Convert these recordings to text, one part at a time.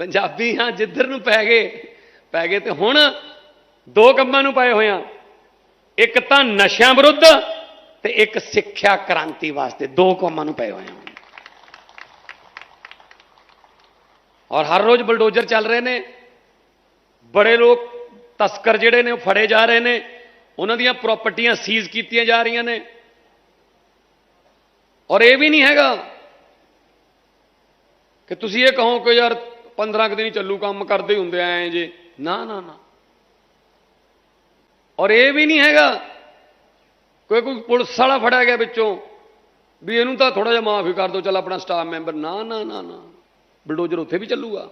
ਪੰਜਾਬੀ ਹਾਂ ਜਿੱਧਰ ਨੂੰ ਪੈ ਗਏ ਪੈ ਗਏ ਤੇ ਹੁਣ ਦੋ ਕੰਮਾਂ ਨੂੰ ਪਏ ਹੋਏ ਆ। ਇੱਕ ਤਾਂ ਨਸ਼ਿਆਂ ਵਿਰੁੱਧ ਤੇ ਇੱਕ ਸਿੱਖਿਆ ਕ੍ਰਾਂਤੀ ਵਾਸਤੇ ਦੋ ਕੰਮਾਂ ਨੂੰ ਪਏ ਹੋਏ ਹਾਂ ਔਰ ਹਰ ਰੋਜ਼ ਬਲਡੋਜ਼ਰ ਚੱਲ ਰਹੇ ਨੇ। ਬੜੇ ਲੋਕ ਤਸਕਰ ਜਿਹੜੇ ਨੇ ਉਹ ਫੜੇ ਜਾ ਰਹੇ ਨੇ। ਉਹਨਾਂ ਦੀਆਂ ਪ੍ਰਾਪਰਟੀਆਂ ਸੀਜ਼ ਕੀਤੀਆਂ ਜਾ ਰਹੀਆਂ ਨੇ। ਔਰ ਇਹ ਵੀ ਨਹੀਂ ਹੈਗਾ ਕਿ ਤੁਸੀਂ ਇਹ ਕਹੋ ਕਿ ਯਾਰ 15 ਕੁ ਦਿਨ ਹੀ ਚੱਲੂ ਕੰਮ ਕਰਦੇ ਹੀ ਹੁੰਦੇ ਐ ਜੇ। ਨਾ ਨਾ ਨਾ। ਔਰ ਇਹ ਵੀ ਨਹੀਂ ਹੈਗਾ ਕੋਈ ਕੋਈ ਪੁਲਿਸ ਵਾਲਾ ਫੜਿਆ ਗਿਆ ਵਿੱਚੋਂ ਵੀ ਇਹਨੂੰ ਤਾਂ ਥੋੜਾ ਜਿਹਾ ਮਾਫੀ ਕਰ ਦਿਓ, ਚੱਲ ਆਪਣਾ ਸਟਾਫ ਮੈਂਬਰ ਨਾ ਨਾ ਨਾ ਨਾ। ਬਲਡੋਜ਼ਰ ਉੱਥੇ ਵੀ ਚੱਲੂਗਾ।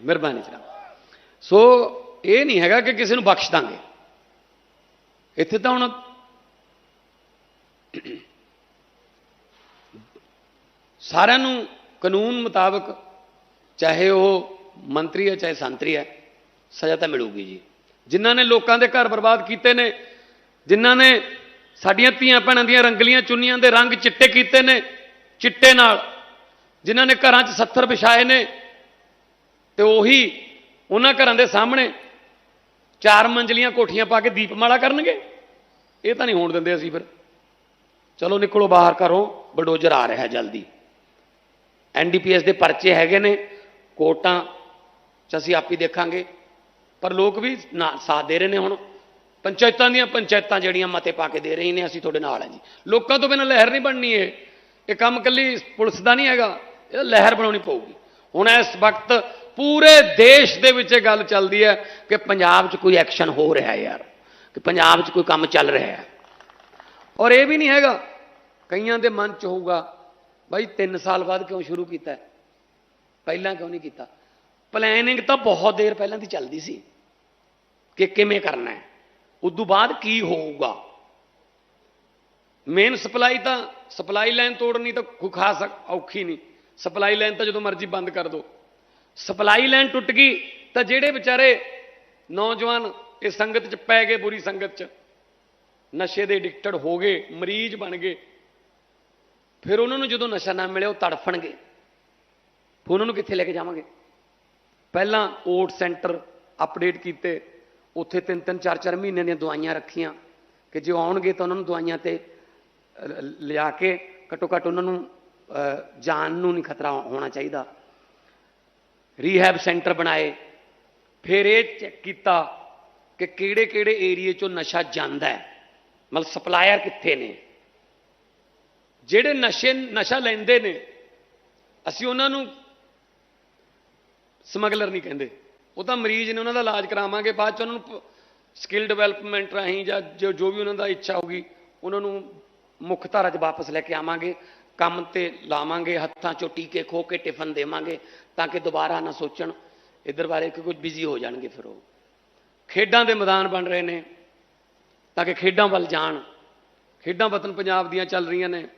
ਮਿਹਰਬਾਨੀ, ਜਨਾਬ। ਸੋ ਇਹ ਨਹੀਂ ਹੈਗਾ ਕਿ ਕਿਸੇ ਨੂੰ ਬਖਸ਼ ਦਾਂਗੇ। ਇੱਥੇ ਤਾਂ ਹੁਣ ਸਾਰਿਆਂ ਨੂੰ ਕਾਨੂੰਨ ਮੁਤਾਬਕ ਚਾਹੇ ਉਹ ਮੰਤਰੀ ਹੈ, ਚਾਹੇ ਸੰਤਰੀ ਹੈ, ਸਜ਼ਾ ਤਾਂ ਮਿਲੂਗੀ ਜੀ। ਜਿਨ੍ਹਾਂ ਨੇ ਲੋਕਾਂ ਦੇ ਘਰ ਬਰਬਾਦ ਕੀਤੇ ਨੇ, ਜਿਨ੍ਹਾਂ ਨੇ ਸਾਡੀਆਂ ਧੀਆਂ ਭੈਣਾਂ ਦੀਆਂ ਰੰਗਲੀਆਂ ਚੁੰਨੀਆਂ ਦੇ ਰੰਗ ਚਿੱਟੇ ਕੀਤੇ ਨੇ, ਚਿੱਟੇ ਨਾਲ, ਜਿਨ੍ਹਾਂ ਨੇ ਘਰਾਂ 'ਚ ਸੱਥਰ ਵਿਛਾਏ ਨੇ, ਤੇ ਉਹੀ ਉਹਨਾਂ ਘਰਾਂ ਦੇ ਸਾਹਮਣੇ ਚਾਰ ਮੰਜ਼ਲੀਆਂ ਕੋਠੀਆਂ ਪਾ ਕੇ ਦੀਪਮਾਲਾ ਕਰਨਗੇ? ਇਹ ਤਾਂ ਨਹੀਂ ਹੋਣ ਦਿੰਦੇ ਅਸੀਂ ਫਿਰ। ਚਲੋ ਨਿਕਲੋ ਬਾਹਰ ਘਰੋਂ ਬਲਡੋਜ਼ਰ ਆ ਰਿਹਾ ਹੈ ਜਲਦੀ ਐਨਡੀਪੀਐਸ ਦੇ ਪਰਚੇ ਹੈਗੇ ਨੇ, ਕੋਟਾਂ ਚ ਅਸੀਂ ਆਪ ਹੀ ਦੇਖਾਂਗੇ। ਪਰ ਲੋਕ ਵੀ ਨਾ ਸਾਥ ਦੇ ਰਹੇ ਨੇ ਹੁਣ। ਪੰਚਾਇਤਾਂ ਦੀਆਂ ਪੰਚਾਇਤਾਂ ਜਿਹੜੀਆਂ ਮਤੇ ਪਾ ਕੇ ਦੇ ਰਹੀ ਨੇ, ਅਸੀਂ ਤੁਹਾਡੇ ਨਾਲ ਹਾਂ ਜੀ। ਲੋਕਾਂ ਤੋਂ ਬਿਨਾਂ ਲਹਿਰ ਨਹੀਂ ਬਣਨੀ ਇਹ। ਇਹ ਕੰਮ ਕੱਲੀ ਪੁਲਿਸ ਦਾ ਨਹੀਂ ਹੈਗਾ, ਇਹ ਲਹਿਰ ਬਣਾਉਣੀ ਪਊਗੀ। ਹੁਣ ਇਸ ਵਕਤ ਪੂਰੇ ਦੇਸ਼ ਦੇ ਵਿੱਚ ਇਹ ਗੱਲ ਚੱਲਦੀ ਹੈ ਕਿ ਪੰਜਾਬ 'ਚ ਕੋਈ ਐਕਸ਼ਨ ਹੋ ਰਿਹਾ ਯਾਰ, ਕਿ ਪੰਜਾਬ 'ਚ ਕੋਈ ਕੰਮ ਚੱਲ ਰਿਹਾ ਹੈ। ਔਰ ਇਹ ਵੀ ਨਹੀਂ ਹੈਗਾ, ਕਈਆਂ ਦੇ ਮਨ 'ਚ ਹੋਊਗਾ, ਬਾਈ 3 ਸਾਲ ਬਾਅਦ ਕਿਉਂ ਸ਼ੁਰੂ ਕੀਤਾ ਪਹਿਲਾਂ ਕਿਉਂ ਨਹੀਂ ਕੀਤਾ? ਪਲੈਨਿੰਗ ਤਾਂ ਬਹੁਤ ਦੇਰ ਪਹਿਲਾਂ ਦੀ ਚੱਲਦੀ ਸੀ, ਕਿ ਕਿਵੇਂ ਕਰਨਾ ਹੈ ਤੋਂ ਬਾਅਦ ਕੀ ਹੋਊਗਾ? ਮੇਨ ਸਪਲਾਈ ਤਾਂ ਸਪਲਾਈ ਲਾਈਨ ਤੋੜਨੀ ਤਾਂ ਕੋਈ ਖਾਸ ਔਖੀ ਨਹੀਂ ਸਪਲਾਈ ਲਾਈਨ ਤਾਂ ਜਦੋਂ ਮਰਜ਼ੀ ਬੰਦ ਕਰ ਦੋ। ਸਪਲਾਈ ਲਾਈਨ ਟੁੱਟ ਗਈ ਤਾਂ ਜਿਹੜੇ ਵਿਚਾਰੇ ਨੌਜਵਾਨ ਇਹ ਸੰਗਤ 'ਚ ਪੈ ਗਏ ਬੁਰੀ ਸੰਗਤ 'ਚ ਨਸ਼ੇ ਦੇ ਐਡਿਕਟਡ ਹੋ ਗਏ ਮਰੀਜ਼ ਬਣ ਗਏ ਫਿਰ ਉਹਨਾਂ ਨੂੰ ਜਦੋਂ ਨਸ਼ਾ ਨਾ ਮਿਲਿਆ ਉਹ ਤੜਫਣਗੇ। ਫਿਰ ਉਹਨਾਂ ਨੂੰ ਕਿੱਥੇ ਲੈ ਕੇ ਜਾਵਾਂਗੇ? ਪਹਿਲਾਂ ਓਟ ਸੈਂਟਰ ਅਪਡੇਟ ਕੀਤੇ ਉੱਥੇ ਤਿੰਨ ਤਿੰਨ ਚਾਰ ਚਾਰ ਮਹੀਨਿਆਂ ਦੀਆਂ ਦਵਾਈਆਂ ਰੱਖੀਆਂ ਕਿ ਜੇ ਆਉਣਗੇ ਤਾਂ ਉਹਨਾਂ ਨੂੰ ਦਵਾਈਆਂ ਤੇ ਲਿਆ ਕੇ ਘੱਟੋ ਘੱਟ ਉਹਨਾਂ ਨੂੰ ਅ, ਜਾਨ ਨੂੰ ਨਹੀਂ ਖਤਰਾ ਹੋਣਾ ਚਾਹੀਦਾ। ਰੀਹੈਬ ਸੈਂਟਰ ਬਣਾਏ। ਫਿਰ ਇਹ ਚੈੱਕ ਕੀਤਾ ਕਿ ਕਿਹੜੇ ਕਿਹੜੇ ਏਰੀਏ ਚੋਂ ਨਸ਼ਾ ਜਾਂਦਾ ਹੈ। ਮਤਲਬ ਸਪਲਾਇਰ ਕਿੱਥੇ ਨੇ? ਜਿਹੜੇ ਨਸ਼ੇ, ਨਸ਼ਾ ਲੈਂਦੇ ਨੇ, ਅਸੀਂ ਉਹਨਾਂ ਨੂੰ ਸਮਗਲਰ ਨਹੀਂ ਕਹਿੰਦੇ। ਉਹ ਤਾਂ ਮਰੀਜ਼ ਨੇ ਉਹਨਾਂ ਦਾ ਇਲਾਜ ਕਰਾਵਾਂਗੇ, ਬਾਅਦ ਚ ਉਹਨਾਂ ਨੂੰ ਸਕਿੱਲ ਡਿਵੈਲਪਮੈਂਟ ਰਾਹੀਂ ਜਾਂ ਜੋ ਵੀ ਉਹਨਾਂ ਦਾ ਇੱਛਾ ਹੋਗੀ ਉਹਨਾਂ ਨੂੰ ਮੁੱਖ ਧਾਰਾ 'ਚ ਵਾਪਸ ਲੈ ਕੇ ਆਵਾਂਗੇ। ਕੰਮ ਤੇ ਲਾਵਾਂਗੇ, ਹੱਥਾਂ 'ਚੋਂ ਟੀਕੇ ਖੋ ਕੇ ਟਿਫਨ ਦੇਵਾਂਗੇ ਤਾਂ ਕਿ ਦੁਬਾਰਾ ਨਾ ਸੋਚਣ, ਇਧਰ ਬਾਰੇ ਕਿ ਕੁਝ ਬਿਜ਼ੀ ਹੋ ਜਾਣਗੇ ਫਿਰ ਉਹ। ਖੇਡਾਂ ਦੇ ਮੈਦਾਨ ਬਣ ਰਹੇ ਨੇ ਤਾਂ ਕਿ ਖੇਡਾਂ ਵੱਲ ਜਾਣ। ਖੇਡਾਂ ਵਤਨ ਪੰਜਾਬ ਦੀਆਂ ਚੱਲ ਰਹੀਆਂ ਨੇ।